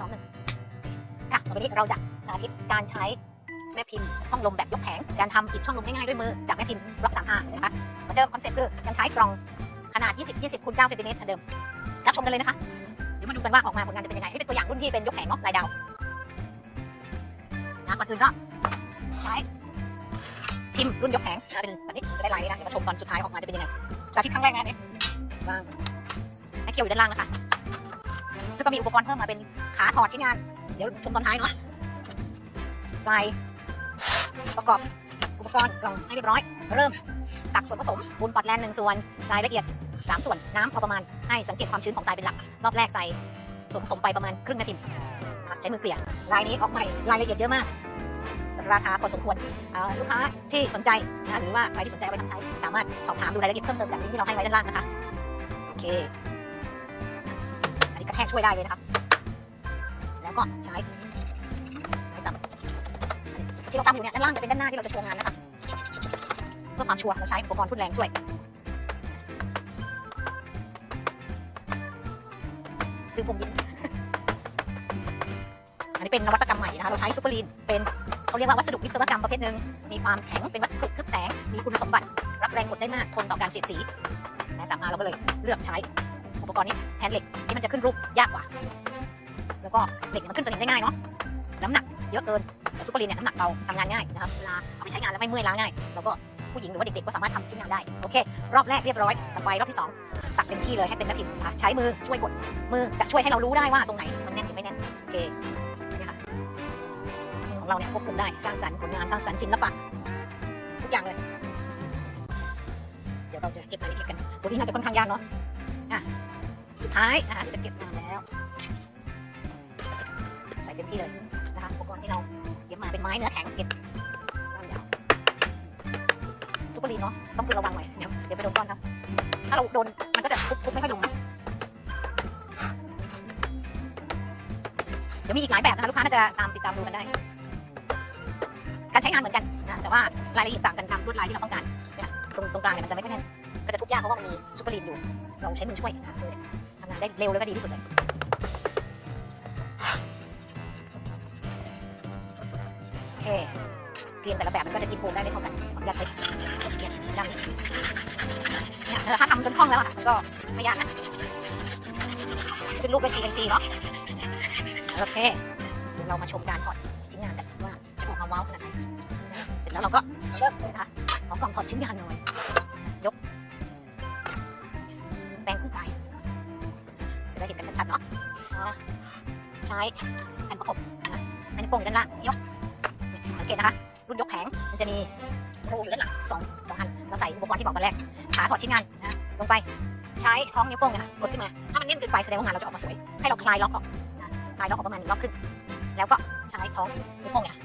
สองหนึ่งค่ะต่อไปนี้เราจะสาธิตการใช้แม่พิมพ์ช่องลมแบบยกแผง การทำอิฐช่องลมง่ายๆด้วยมือจากแม่พิมพ์บล็อกสามห้านะคะเหมือนเดิมคอนเซ็ปต์คือยังใช้กล่องขนาด 20 20คูณ9เซนติเมตรเหมือนเดิมรับชมกันเลยนะคะ เดี๋ยวมาดูกันว่าออกมาผลงานจะเป็นยังไงให้เป็นตัวอย่างรุ่นที่เป็นยกแผงเนาะลายดาวนะก่อนอื่นก็ใช้พิมพ์รุ่นยกแผงนะเป็นแบบนี้จะได้ลายนี้นะเดี๋ยวมาชมตอนสุดท้ายออกมาจะเป็นยังไงสาธิตครั้งแรกนะอันนี่วางแม่เคียวอยู่ด้านล่างนะคะ ก็มีอุปกรณ์เพิ่มมาเป็นขาถอดชิ้นงาน เดี๋ยวชมตอนท้ายเนาะใส่ประกอบอุปกรณ์กล่องให้เรียบร้อย เริ่มตักส่วนผสมปูนปอดแลนด์หนึ่งส่วนทรายละเอียด 3 ส่วนน้ำพอประมาณให้สังเกตความชื้นของทรายเป็นหลัก รอบแรกใส่ส่วนผสมไปประมาณครึ่งแม่พิมพ์นะคะใช้มือเกลี่ยลายนี้ออกใหม่รายละเอียดเยอะมาก ราคาพอสมควรลูกค้าที่สนใจนะหรือว่าใครที่สนใจเอาไปทำใช้ สามารถสอบถามดูรายละเอียดเพิ่มเติมจากลิงก์ที่เราให้ไว้ด้านล่างนะคะโอเค ช่วยได้เลยนะคะแล้วก็ใช้ไม้ตำที่เราตำอยู่เนี่ยด้านล่างจะเป็นด้านหน้าที่เราจะโชว์งานนะคะเพื่อความชัวร์เราใช้อุปกรณ์ทุ่นแรงช่วยดึงผมยิงอันนี้เป็นนวัตกรรมใหม่นะคะเราใช้ซูเปอร์ลีนเป็นเขาเรียกว่าวัสดุวิศวกรรมประเภทหนึ่งมีความแข็งเป็นวัตถุทึบแสง มีคุณสมบัติ รับแรงกดได้มากทนต่อการเสียดสีและสามารถเราก็เลยเลือกใช้อุปกรณ์นี้ แทนเหล็กที่มันจะขึ้นรูปยากกว่า แล้วก็เหล็กเนี่ยมันขึ้นสนิมได้ง่ายเนาะน้ำหนักเยอะเกินแต่ซูเปอร์ลีนเนี่ยน้ำหนักเบาทำงานง่ายนะครับเวลาเอาไปใช้งานแล้วไม่เมื่อยล้าง่ายแล้วก็ผู้หญิงหรือว่าเด็กๆก็สามารถทำชิ้นงานได้โอเค รอบแรกเรียบร้อยต่อไปรอบที่สองตักเต็มที่เลยให้เต็มแม่พิมพ์นะคะใช้มือช่วยกดมือจะช่วยให้เรารู้ได้ว่าตรงไหนมันแน่นหรือไม่แน่นโอเคเนี่ยค่ะมือของเราเนี่ยควบคุมได้สร้างสรรค์ผลงานสร้างสรรค์ศิลปะทุกอย่างเลย เดี๋ยวเราจะเก็บรายละเอียดกันตัวนี้น่าจะค่อนข้างยากเนาะอะ สุดท้ายนะคะจะเก็บงานแล้ว ใส่เต็มที่เลยนะคะอุปกรณ์ที่เราเก็บมาเป็นไม้เนื้อแข็งเก็บด้านยาวซุปเปอร์ลีนเนาะต้องคือระวังหน่อยเดี๋ยวเดี๋ยวไปโดนก้อนครับถ้าเราโดนมันก็จะทุบทุบไม่ค่อยลงนะเดี๋ยวมีอีกหลายแบบนะคะลูกค้าน่าจะตามติดตามดูกันได้ การใช้งานเหมือนกันนะแต่ว่ารายละเอียดต่างกันตามลวดลายที่เราต้องการตรงตรงกลางเนี่ยมันจะไม่ค่อยแน่นก็จะทุบยากเพราะว่ามันมีซุปเปอร์ลีนอยู่ เราใช้มือช่วยค่ะมือ งานได้เร็วแล้วก็ดีที่สุดเลยโอเคเกรียนแต่ละแบบมันก็จะกินโพงได้ไม่เท่ากันขออนุญาตใช้เกรียนด้านนี้เนี่ยแต่ถ้าทำจนคล่องแล้วอะมันก็ไม่ยากนะเป็นรูปเป็น CNC เนาะโอเคเดี๋ยวเรามาชมการถอดชิ้นงานกันว่าจะออกมาว้าวขนาดไหนเสร็จแล้วเราก็เริ่มเลยนะคะเอกล่องถอดชิ้นงานหน่อยะอ่าใช้แผ่นประกบนะแผ่นโป่งอยู่ด้านล่างยกสังเกตนะคะ รุ่นยกแผงมันจะมีรูอยู่ด้านหลังสองสองอันเราใส่อุปกรณ์ที่บอกตอนแรกขาถอดชิ้นงานนะลงไปใช้ท้องนิ้วโป้งเนยคะกดขึ้นมาถ้ามันแน่นเกินไปแสดงว่างานเราจะออกมาสวย ให้เราคลายล็อกออกคลายล็อกออกประมาณหนึ่งล็อกขึ้น แล้วก็ใช้ท้องนิ้วโป้งเนี่ย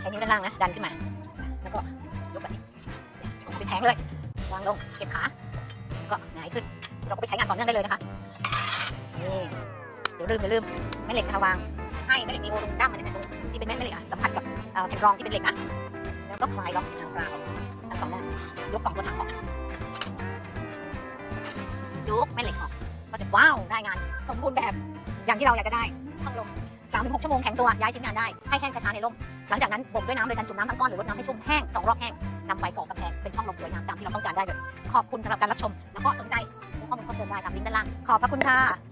ใช้นิ้วด้านล่างนะดันขึ้นมา แล้วก็ยกแบบนี้เนี่ยออกมเป็นแผงเลยวางลงเก็บขาแล้วก็หงายขึ้น เราก็ไปใช้งานต่อเนื่องได้เลยนะคะ ลืมเดี๋ยวลืมแม่เหล็กนะคะวาง ให้แม่เหล็กมีโอตรงด้ามมันนี่ยตรงที่เป็นแม่เหล็กอะสัมผัสกับแผ่นรองที่เป็นเหล็กนะแล้วก็คลายล็อกทางปลาออกทั้งสองด้านยกกล่องตัวถังออกยกแม่เหล็กออกก็จะว้าวได้งานสมบูรณ์แบบอย่างที่เราอยากจะได้ช่างลม3-6ชั่วโมงแข็งตัวย้ายชิ้นงานได้ให้แห้งช้าๆในร่มหลังจากนั้นบ่มด้วยน้ำโดยการจุ่มน้ำทั้งก้อนหรือลดน้ำให้ชุ่มแห้งสองรอบแห้งนำไปก่อกำแพงเป็นช่องลมสวยงามตามที่เราต้องการได้เลยขอบคุณสำหรับการรับชม แล้วก็สนใจข้อมูลเพิ่มเติมได้ตามลิงก์ด้านล่างขอบพระคุณค่ะ